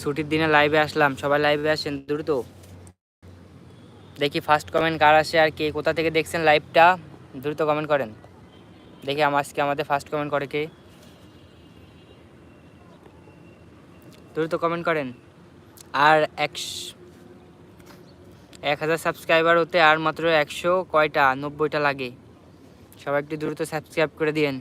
ছুটির দিনে লাইভে আসলাম। সবাই লাইভে আসেন, দ্রুত। দেখি ফার্স্ট কমেন্ট কার আসে আর কে, কোথা থেকে দেখছেন লাইভটা দ্রুত কমেন্ট করেন। দেখি আজকে আমাদের ফার্স্ট কমেন্ট করে কে? দ্রুত কমেন্ট করেন। আর এক হাজার সাবস্ক্রাইবার হতে আর মাত্র একশো কয়টা? নব্বইটা লাগে। সবাই একটু দ্রুত সাবস্ক্রাইব করে দিয়েন।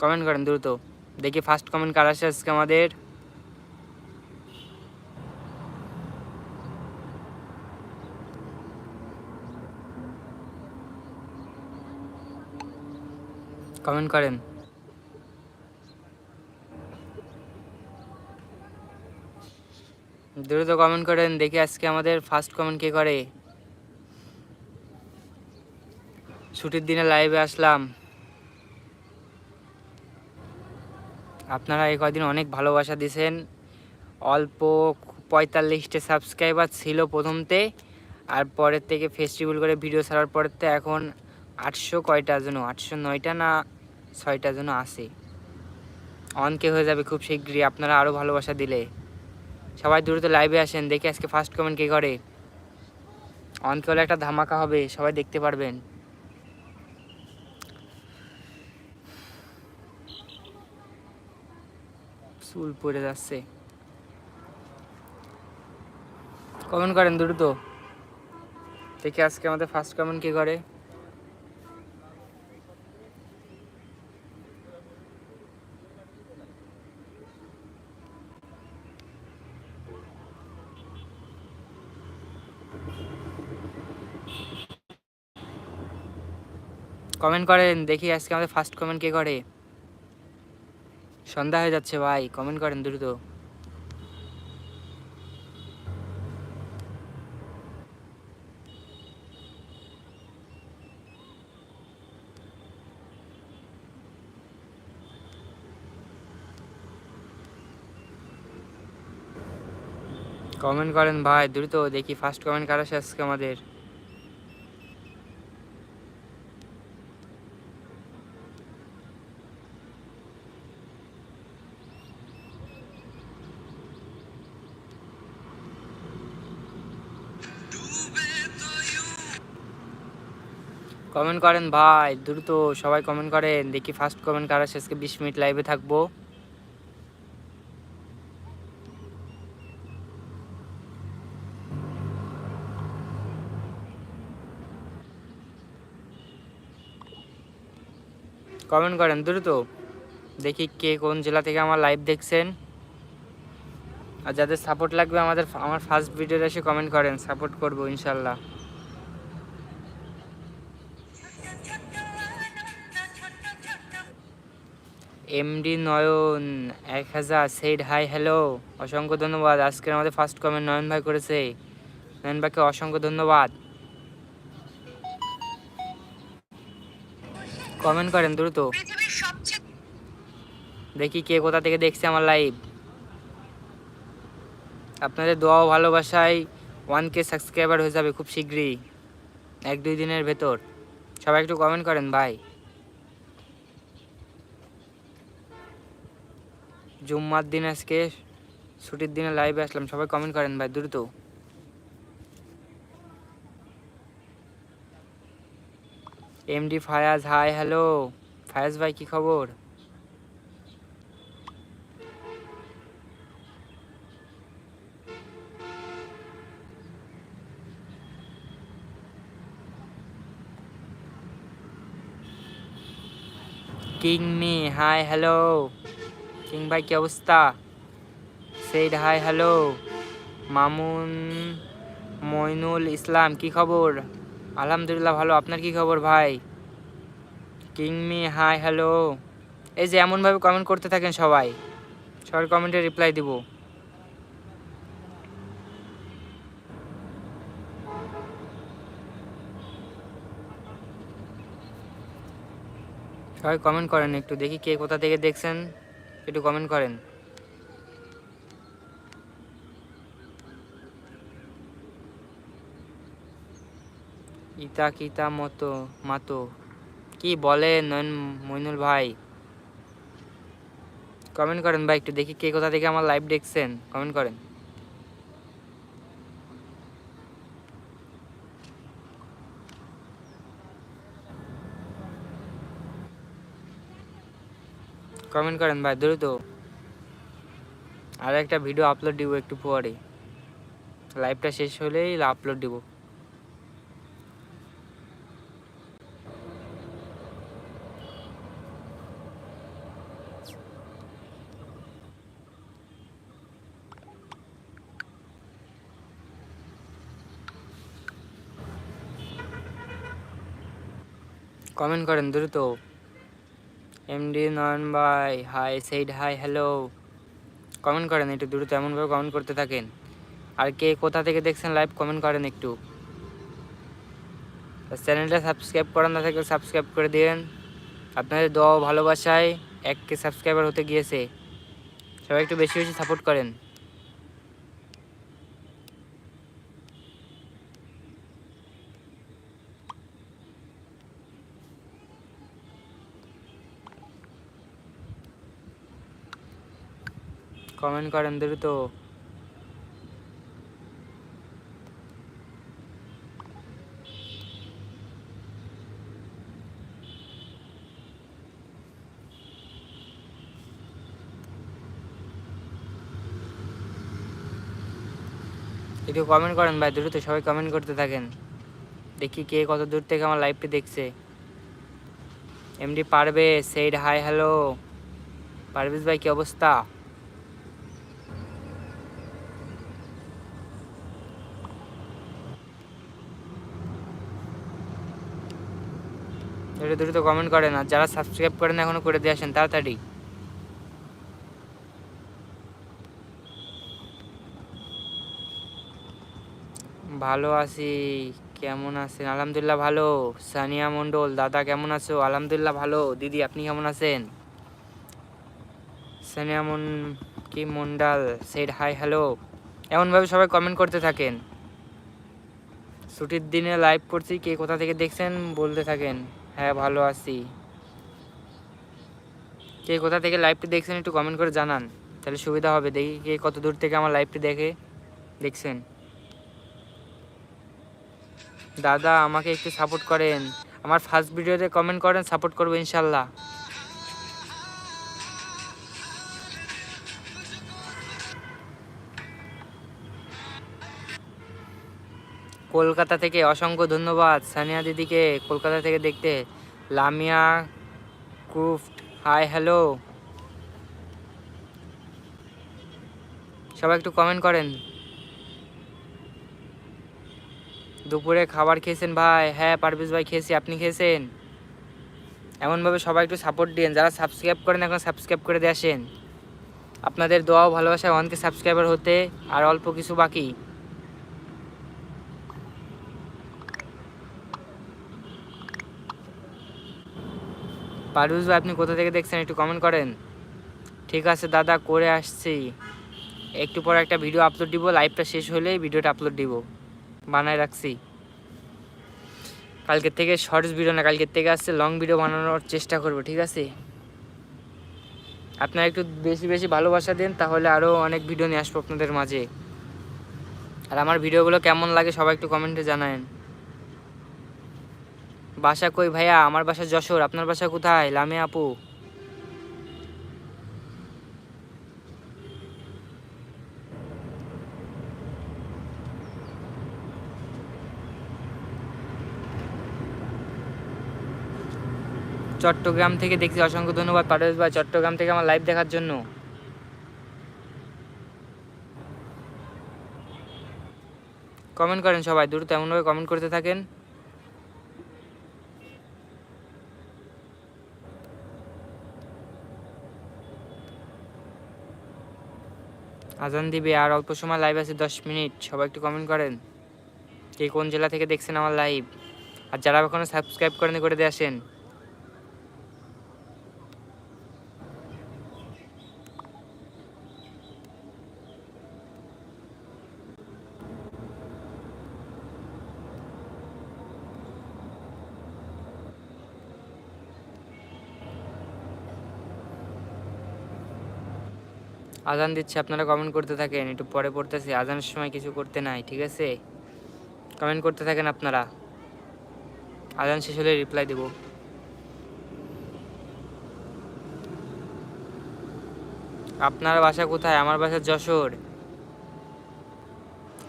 কমেন্ট করেন দ্রুত। দেখি ফার্স্ট কমেন্ট কার আসে আজকে আমাদের? কমেন্ট করেন। দ্রুত কমেন্ট করেন, দেখি আজকে আমাদের ফার্স্ট কমেন্ট কে করে। ছুটির দিনে লাইভে আসলাম। আপনারা এই কদিন অনেক ভালোবাসা দিয়েছেন অল্প পঁয়তাল্লিশটা সাবস্ক্রাইবার ছিল প্রথমতে, আর পরের থেকে ফেস্টিভ্যাল করে ভিডিও ছাড়ার পরের এখন আটশো কয়টা যেন, আটশো নয়টা না ছয়টা যেন আসে অনকে হয়ে যাবে খুব শীঘ্রই, আপনারা আরও ভালোবাসা দিলে। সবাই দ্রুত লাইভে আসেন, দেখে আজকে ফার্স্ট কমেন্ট কে করে। অনকে হলে একটা ধামাকা হবে, সবাই দেখতে পারবেন। চুল পড়ে যাচ্ছে। কমেন্ট করেন দ্রুত। দেখি আজকে আমাদের ফার্স্ট কমেন্ট কে করে। কমেন্ট করেন, দেখি আজকে আমাদের ফার্স্ট কমেন্ট কে করে। সন্ধ্যা হয়ে যাচ্ছে ভাই কমেন্ট করেন দ্রুত। কমেন্ট করেন ভাই, দ্রুত দেখি ফার্স্ট কমেন্ট কার আসে আজকে আমাদের। কমেন্ট করেন ভাই, দ্রুত সবাই কমেন্ট করেন, দেখি ফার্স্ট কমেন্ট কার আজকে বিশ মিনিট লাইভে থাকব। কমেন্ট করেন দ্রুত, দেখি কে কোন জেলা থেকে আমার লাইভ দেখছেন। আর যাদের সাপোর্ট লাগবে আমাদের, আমার ফার্স্ট ভিডিওতে এসে কমেন্ট করেন সাপোর্ট করব ইনশাল্লাহ। এমডি নয়ন এক হাজার সেইড হাই হ্যালো অসংখ্য ধন্যবাদ। আজকের আমাদের ফার্স্ট কমেন্ট নয়ন ভাই করেছে। নয়ন ভাইকে অসংখ্য ধন্যবাদ। কমেন্ট করেন দ্রুত। দেখি কে কোথা থেকে দেখছে আমার লাইভ আপনাদের দোয়া ভালোবাসায় ওয়ান কে সাবস্ক্রাইবার হয়ে যাবে খুব শীঘ্রই এক দুই দিনের ভেতর। সবাই একটু কমেন্ট করেন ভাই। জুম্মার দিন আজকে, ছুটির দিনে লাইভে আসলাম। সবাই কমেন্ট করেন ভাই, দ্রুত। MD Fayaz hi hello Fayaz ভাই, কি খবর? King me hi hello king ভাই, কি অবস্থা? Said hi hello Mamun Moinul Islam, কি খবর? আলহামদুলিল্লাহ ভালো। আপনার কি খবর ভাই? কিংমি হাই হ্যালো এই যে এমনভাবে কমেন্ট করতে থাকেন সবাই, সবার কমেন্টে রিপ্লাই দিব। সবাই কমেন্ট করেন একটু, দেখি কে কোথা থেকে দেখছেন। একটু কমেন্ট করেন। ইতা কিতা মতো, মাতো। কি বলে নয়ন মইনুল ভাই? কমেন্ট করেন ভাই, একটু দেখি কে কোথা থেকে আমার লাইভ দেখছেন। কমেন্ট করেন। কমেন্ট করেন ভাই, দ্রুত। আর একটা ভিডিও আপলোড দিব একটু পরে। লাইভটা শেষ হলেই আপলোড দিব। কমেন্ট করেন দ্রুত। এমডি নয়ন ভাই hi said hi hello comment করেন একটু দ্রুত, এমনভাবে কমেন্ট করতে থাকেন। আর কে কোথা থেকে দেখছেন লাইভ কমেন্ট করেন একটু। চ্যানেলটা সাবস্ক্রাইব করা না থাকলে সাবস্ক্রাইব করে দিন আপনাদের দোয়া ভালোবাসায় এক কে সাবস্ক্রাইবার হতে গিয়েছে। সবাই একটু বেশি বেশি সাপোর্ট করেন। কমেন্ট করেন দ্রুত একটু কমেন্ট করেন ভাই দ্রুত সবাই কমেন্ট করতে থাকেন। দেখি কে কত দূর থেকে আমার লাইভটি দেখছে। এমডি পারবে সেইড হাই হ্যালো পারভেজ ভাই, কি অবস্থা? একটু দ্রুত কমেন্ট করেন আর যারা সাবস্ক্রাইব করেন এখনও করে দিয়ে আসেন, তাড়াতাড়ি। ভালো আছি, কেমন আছেন? আলহামদুলিল্লাহ ভালো। সানিয়া মণ্ডল, দাদা কেমন আছো? আলহামদুলিল্লাহ ভালো। দিদি, আপনি কেমন আছেন? সানিয়া মন, কি মন্ডাল? সেড হাই হ্যালো এমনভাবে সবাই কমেন্ট করতে থাকেন। ছুটির দিনে লাইভ করছি, কে কোথা থেকে দেখছেন বলতে থাকেন। হ্যাঁ ভালো আছি। কে কোথা থেকে লাইভটি দেখছেন একটু কমেন্ট করে জানান। তাহলে সুবিধা হবে। দেখি কে কত দূর থেকে আমার লাইভটি দেখে, দেখছেন। দাদা, আমাকে একটু সাপোর্ট করেন। আমার ফার্স্ট ভিডিওতে কমেন্ট করেন সাপোর্ট করব ইনশাল্লাহ। কলকাতা থেকে অসংখ্য ধন্যবাদ সানিয়া দিদিকে কলকাতা থেকে দেখতে। লামিয়া ক্রুফট হাই হ্যালো সবাই একটু কমেন্ট করেন। দুপুরে খাবার খেয়েছেন ভাই। হ্যাঁ পারভেজ ভাই খেয়েছি। আপনি খেয়েছেন? এমনভাবে সবাই একটু সাপোর্ট দিন যারা সাবস্ক্রাইব করেন, এখন সাবস্ক্রাইব করে দিয়ে আসেন। আপনাদের দোয়া ও ভালোবাসায় ওয়ানকে সাবস্ক্রাইবার হতে আর অল্প কিছু বাকি। পারভেজ ভাই, আপনি কোথা থেকে দেখছেন একটু কমেন্ট করেন। ঠিক আছে দাদা, করে আসছি। একটু পরে একটা ভিডিও আপলোড দিব লাইভটা শেষ হলেই ভিডিওটা আপলোড দিব। বানায় রাখছি। কালকের থেকে শর্টস ভিডিও না, কালকের থেকে আসছে লং ভিডিও বানানোর চেষ্টা করব, ঠিক আছে? আপনারা একটু বেশি বেশি ভালোবাসা দেন, তাহলে আরও অনেক ভিডিও নিয়ে আসব আপনাদের মাঝে। আর আমার ভিডিওগুলো কেমন লাগে সবাই একটু কমেন্টে জানায়েন। বাসা কই ভাইয়া? আমার বাসা যশোর। আপনার বাসা কোথায়? লামে আপু। চট্টগ্রাম থেকে দেখছি অসংখ্য ধন্যবাদ পারভেজ ভাই, চট্টগ্রাম থেকে আমার লাইভ দেখার জন্য। কমেন্ট করেন সবাই, দ্রুত এমনভাবে কমেন্ট করতে থাকেন। আজান দিবে আর অল্প সময় লাইভ আছে, দশ মিনিট। সবাই একটু কমেন্ট করেন, কে কোন জেলা থেকে দেখছেন আমার লাইভ আর যারা এখনও সাবস্ক্রাইব করেন করে দিয়ে আসেন। আজান দিচ্ছে, আপনারা কমেন্ট করতে থাকেন। একটু পরে পড়তেছি, আজানের সময় কিছু করতে নাই, ঠিক আছে? কমেন্ট করতে থাকেন আপনারা। আজান শেষ হলে রিপ্লাই দেব। আপনার বাসা কোথায়? আমার বাসা যশোর।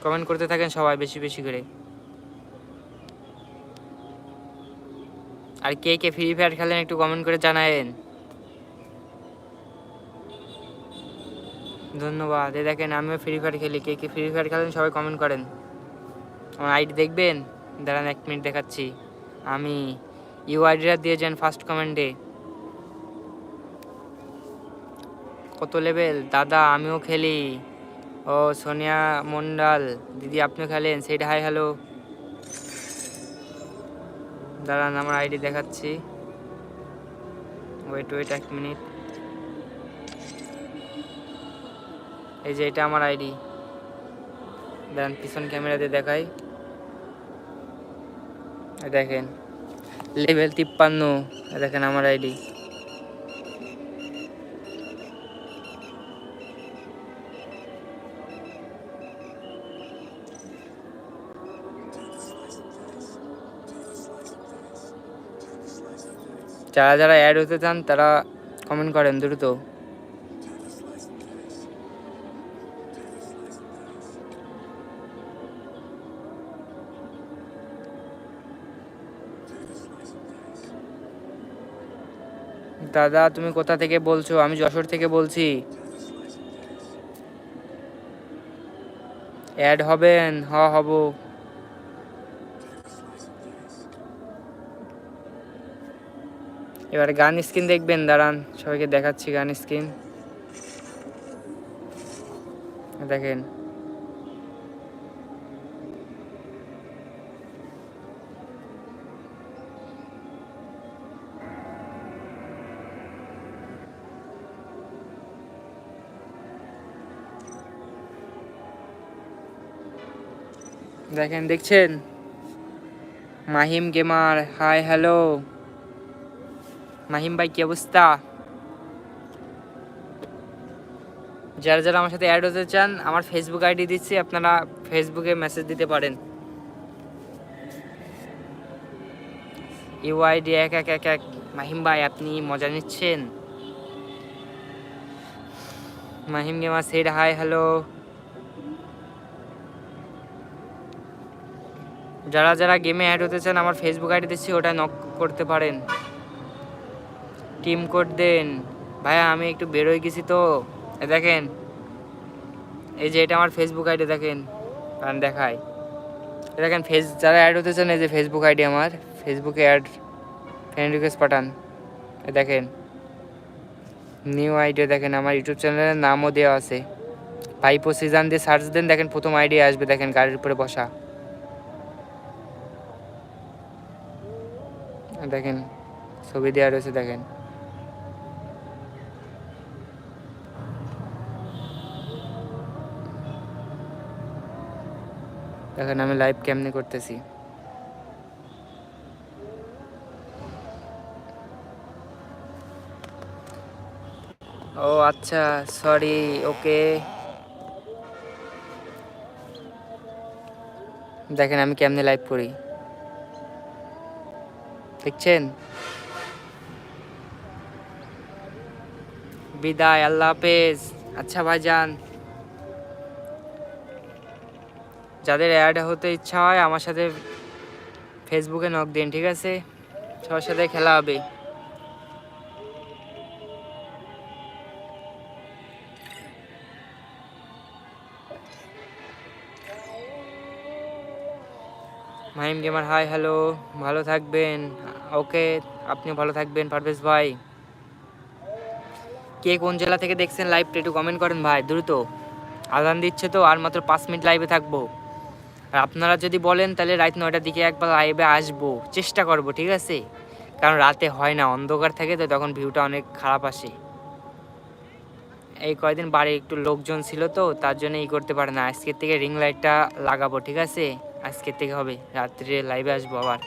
কমেন্ট করতে থাকেন সবাই বেশি বেশি করে। আর কে কে ফ্রি ফায়ার খেলেন একটু কমেন্ট করে জানায়েন। ধন্যবাদ। এই দেখেন, আমিও ফ্রি ফায়ার খেলি। কে কে ফ্রি ফায়ার খেলেন সবাই কমেন্ট করেন। আমার আইডি দেখবেন? দাঁড়ান এক মিনিট দেখাচ্ছি। আমি ইউ আইডিটা দিয়ে যান ফার্স্ট কমেন্টে কত লেভেল দাদা, আমিও খেলি। ও, সোনিয়া মন্ডল, দিদি আপনিও খেলেন? সেইটা হাই হ্যালো দাঁড়ান, আমার আইডি দেখাচ্ছি। ওয়েট ওয়েট এক মিনিট এই যে এটা আমার আইডি। দাঁড়ান, পিছন ক্যামেরাতে দেখাই। দেখেন, লেভেল তিপ্পান্ন দেখেন আমার আইডি। যারা যারা অ্যাড হতে চান, তারা কমেন্ট করেন দ্রুত। দাদা, তুমি কোথা থেকে বলছো? আমি যশোর থেকে বলছি। অ্যাড হবেন? হ, হব। এবার গান স্ক্রিন দেখবেন, দাঁড়ান। সবাইকে দেখাচ্ছি গান স্ক্রিন। দেখেন। দেখেন, দেখছেন? Mahim gamer, hi, hello. Mahim ভাই, কি অবস্থা? যারা যারা আমার সাথে অ্যাড হতে চান, আমার ফেসবুক আইডি দিচ্ছি, আপনারা ফেসবুকে মেসেজ দিতে পারেন। ইউআইডি এক এক এক এক। মাহিম ভাই, আপনি মজা নিচ্ছেন? Mahim gamer said hi hello যারা যারা গেমে অ্যাড হতে চান, আমার ফেসবুক আইডি দিচ্ছি, ওটা নক করতে পারেন। টিম কোড দেন। ভাইয়া, আমি একটু বেরোয় গেছি তো। দেখেন, এই যে এটা আমার ফেসবুক আইডি দেখেন, কারণ দেখায়। দেখেন ফেস যারা অ্যাড হতে চান, এই যে ফেসবুক আইডি আমার। ফেসবুকে অ্যাড ফ্রেন্ড রিকোয়েস্ট পাঠান। দেখেন নিউ আইডি দেখেন, আমার ইউটিউব চ্যানেলের নামও দেওয়া আছে। পাইপো সিজন দিয়ে সার্চ দেন, দেখেন প্রথম আইডিয়া আসবে, দেখেন গাড়ির উপরে বসা। দেখেন, ছবি দেওয়া রয়েছে, দেখেন। দেখেন, আমি লাইভ কেমনে করতেছি। ও আচ্ছা সরি ওকে দেখেন, আমি কেমনে লাইভ করি। দেখছেন? বিদায়, আল্লাহ হাফেজ। আচ্ছা ভাইজান। যাদের অ্যাড হতে ইচ্ছা হয়, আমার সাথে ফেসবুকে নক দিন, ঠিক আছে? সবার সাথে খেলা হবে। মাহিম গেমার হাই হ্যালো ভালো থাকবেন। ওকে আপনি ভালো থাকবেন, পারভেজ ভাই। কে কোন জেলা থেকে দেখছেন লাইভটা একটু কমেন্ট করেন ভাই, দ্রুত। আজান দিচ্ছে তো, আর মাত্র পাঁচ মিনিট লাইভে থাকব। আর আপনারা যদি বলেন, তাহলে রাত নয়টার দিকে একবার লাইভে আসব। চেষ্টা করব, ঠিক আছে? কারণ রাতে হয় না, অন্ধকার থাকে তো, তখন ভিউটা অনেক খারাপ আসে। এই কয়দিন বাড়ি একটু লোকজন ছিল তো, তার জন্য ই করতে পারে না। আজকের থেকে রিং লাইটটা লাগাবো, ঠিক আছে? আজকের থেকে হবে রাত্রে লাইভে আসব আবার।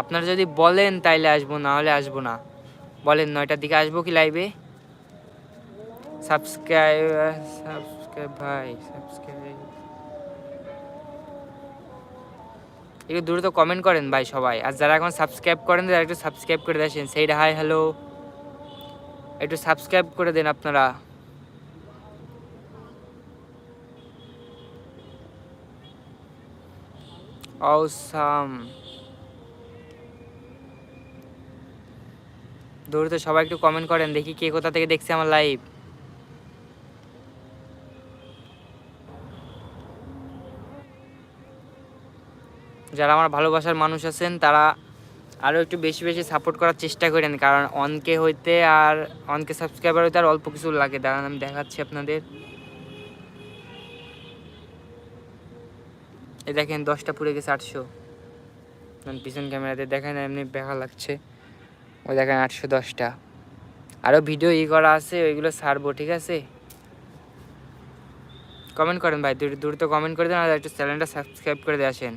আপনারা যদি বলেন তাইলে আসব, না হলে আসব না। বলেন নয়টার দিকে আসব কি লাইভে সাবস্ক্রাইব সাবস্ক্রাইব ভাই সাবস্ক্রাইব একটু দ্রুত কমেন্ট করেন ভাই সবাই। আর যারা এখন সাবস্ক্রাইব করেন, তারা একটু সাবস্ক্রাইব করে দেখেন। সেইটা হাই হ্যালো একটু সাবস্ক্রাইব করে দেন আপনারা। অসাম দ্রুত সবাই একটু কমেন্ট করেন, দেখি কে কোথা থেকে দেখছে আমার লাইভ যারা আমার ভালোবাসার মানুষ আছেন, তারা আরও একটু বেশি বেশি সাপোর্ট করার চেষ্টা করেন, কারণ অনকে হইতে আর অনকে সাবস্ক্রাইবার হইতে আর অল্প কিছু লাগে। দাঁড়ান, আমি দেখাচ্ছি আপনাদের। এই দেখেন দশটা পুড়ে গেছে আটশো। পিছন ক্যামেরাতে দেখেন এমনি দেখা লাগছে। ওই দেখেন আটশো দশটা। আরও ভিডিও ই করা আছে, ওইগুলো ছাড়বো, ঠিক আছে? কমেন্ট করেন ভাই, দ্রুত কমেন্ট করে দেন আর একটু চ্যানেলটা সাবস্ক্রাইব করে দিয়ে আসেন।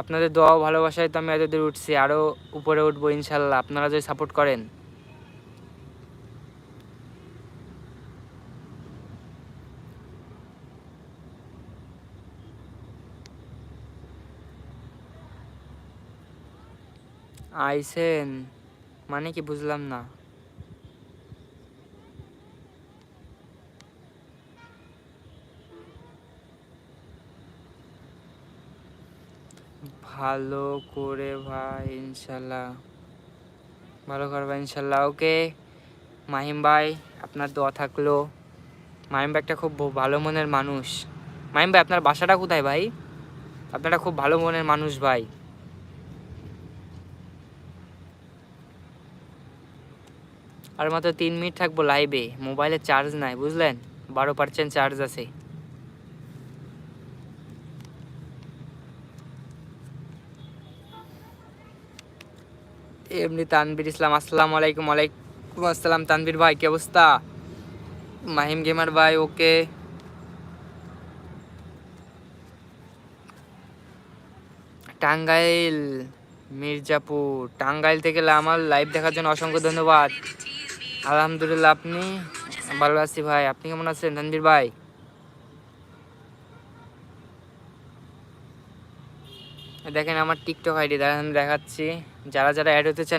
আপনাদের দোয়া ভালোবাসায় তো আমি এতদূর উঠছি আরও উপরে উঠবো ইনশাল্লাহ। আপনারা যদি সাপোর্ট করেন। আইসেন? মানে কি বুঝলাম না। ভালো করে ভাই, ইনশাল্লাহ। ভালো করবা ইনশাল্লাহ। ওকে, মাহিম ভাই, আপনার দোয়া থাকল। মাহিম ভাই একটা খুব ভালো মনের মানুষ। মাহিম ভাই, আপনার বাসাটা কোথায় ভাই? আপনারা খুব ভালো মনের মানুষ ভাই। আর মাত্র তিন মিনিট থাকব লাইভে মোবাইলে চার্জ নাই, বুঝলেন? বারো পার্সেন্ট চার্জ আছে। এমনি তানবির ইসলাম, আসসালামু আলাইকুম, ওয়ালাইকুম আসসালাম। তানবির ভাই, কি অবস্থা? মাহিম গেমার ভাই ওকে টাঙ্গাইল, মির্জাপুর। টাঙ্গাইল থেকে আমার লাইভ দেখার জন্য অসংখ্য ধন্যবাদ। আলহামদুলিল্লাহ, আপনি ভালো আছি ভাই। আপনি কেমন আছেন তানবির ভাই? দেখেন আমার টিকটক আইডি দেখাচ্ছি। যারা যারা অ্যাড হতে চান